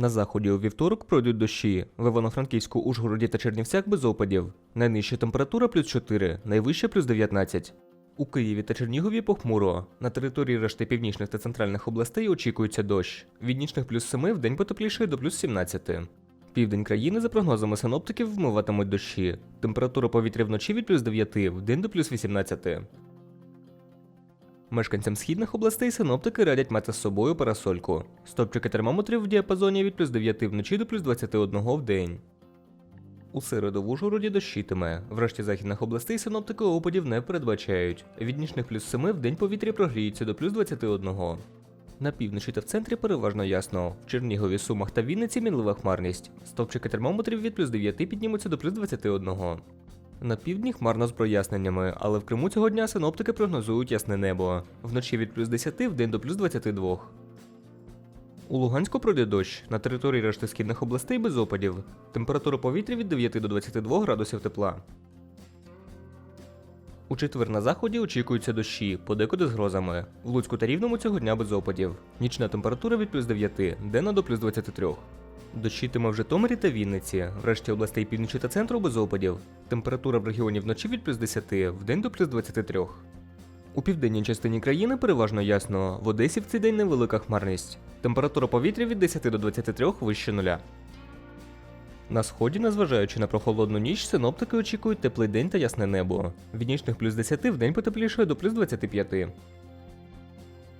На заході у вівторок пройдуть дощі. В Івано-Франківську, Ужгороді та Чернівцях без опадів. Найнижча температура плюс 4, найвища плюс 19. У Києві та Чернігові похмуро. На території решти північних та центральних областей очікується дощ. Від нічних плюс 7 в день потеплішає до плюс 17. Південь країни, за прогнозами синоптиків, вмиватимуть дощі. Температура повітря вночі від плюс 9, в день до плюс 18. Мешканцям східних областей синоптики радять мати з собою парасольку. Стопчики термометрів в діапазоні від плюс 9 вночі до плюс 21 в день. У середу в Ужгороді дощитиме. Врешті західних областей синоптики опадів не передбачають. Від нічних плюс 7 в день повітря прогріється до плюс 21. На півночі та в центрі переважно ясно. В Чернігові, Сумах та Вінниці мінлива хмарність. Стопчики термометрів від плюс 9 піднімуться до плюс 21. На півдні хмарно з проясненнями, але в Криму цього дня синоптики прогнозують ясне небо. Вночі від плюс 10 в день до плюс 22. У Луганську пройде дощ. На території решти східних областей без опадів. Температура повітря від 9 до 22 градусів тепла. У четвер на заході очікуються дощі, подекуди з грозами. В Луцьку та Рівному цього дня без опадів. Нічна температура від плюс 9, денна до плюс 23. Дощитиме в Житомирі та Вінниці, в решті областей півночі та центру без опадів. Температура в регіоні вночі від плюс 10, в день до плюс 23. У південній частині країни переважно ясно. В Одесі в цей день невелика хмарність. Температура повітря від 10 до 23 вище нуля. На сході, незважаючи на прохолодну ніч, синоптики очікують теплий день та ясне небо. Від нічних плюс 10 в день потеплішає до плюс 25.